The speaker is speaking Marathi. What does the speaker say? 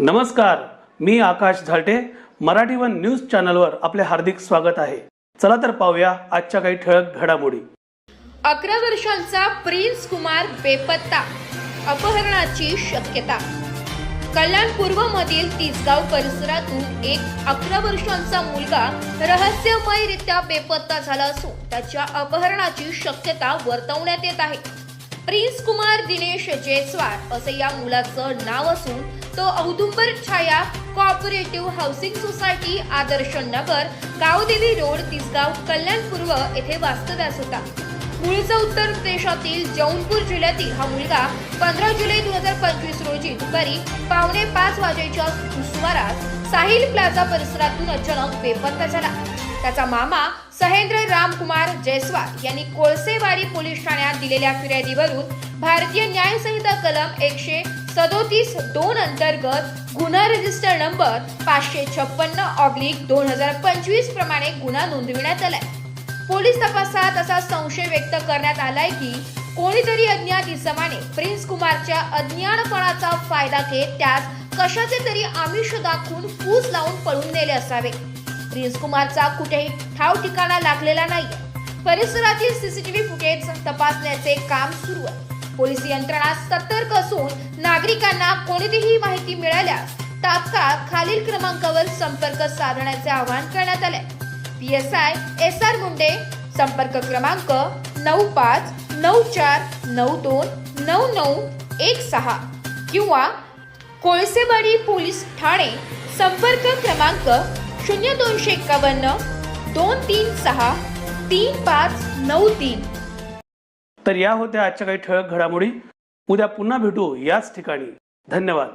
नमस्कार मी आकाश झालटे. मराठी वन न्यूज चॅनलवर आपले हार्दिक स्वागत आहे. चला तर पाहूया आजच्या काही ठळक घडामोडी. अकरा वर्षांचा प्रिन्स कुमार बेपत्ता अपहरणाची शक्यता. कल्याण पूर्व मधील तिसगाव परिसरातून एक अकरा वर्षांचा मुलगा रहस्यमयरित्या बेपत्ता झाला असून त्याच्या अपहरणाची शक्यता वर्तवण्यात येत आहे. प्रिन्स कुमार दिनेश जयस्वाल असे या मुलाचं नाव असून तो Audumbar Chhaya cooperative housing society Adarsh Nagar Gavdevi road Tisgaon Kalyan पूर्व येथे वास्तव्यास होता. मूळचा उत्तर प्रदेशातील जौनपूर जिल्ह्यातील हा मुलगा पंधरा जुलै दोन हजार पंचवीस रोजी दुपारी पावणे पाच वाजेच्या सुमारास साहिल प्लाझा परिसरातून अचानक बेपत्ता झाला. त्याचा मामा सहेंद्र रामकुमार जयस्वाल यांनी कोळसेवाडी पोलीस ठाण्यात दिलेल्या फिर्यादीवरून भारतीय न्याय संहिता कलम एकशे सदोतीस दोन अंतर्गत गुन्हा रजिस्टर नंबर पाचशे छप्पन्न ऑब्लिक दोन हजार पंचवीस प्रमाणे गुन्हा नोंदविण्यात आलाय. पोलीस तपासात असा संशय व्यक्त करण्यात आलाय की कोणीतरी अज्ञात इसमाने प्रिन्स कुमारच्या अज्ञानपणाचा फायदा घेत त्यास कशाचे तरी आमिष दाखवून फूस लावून पळून नेले असावे. प्रिन्स कुमारचा कुठेही ठाव ठिकाणा लागलेला नाही परिसरातील सीसीटीव्ही फुटेज तपासण्याचे काम सुरू आहे. पोलीस यंत्रणा सतर्क असून नागरिकांना कोणतीही माहिती मिळाल्यास तात्काळ खालील क्रमांकावर संपर्क साधण्याचे आवाहन करण्यात आले P S I S R Munde संपर्क क्रमांक नऊ पाच नऊ चार नऊ दोन नऊ नऊ एक सहा किंवा कोळसेवाडी पोलीस ठाणे संपर्क क्रमांक शून्य दोनशे एकावन्न दोन तीन सहा तीन पाच नऊ तीन. तर या होत्या आजच्या काही ठळक घडामोडी. उद्या पुन्हा भेटू याच ठिकाणी. धन्यवाद.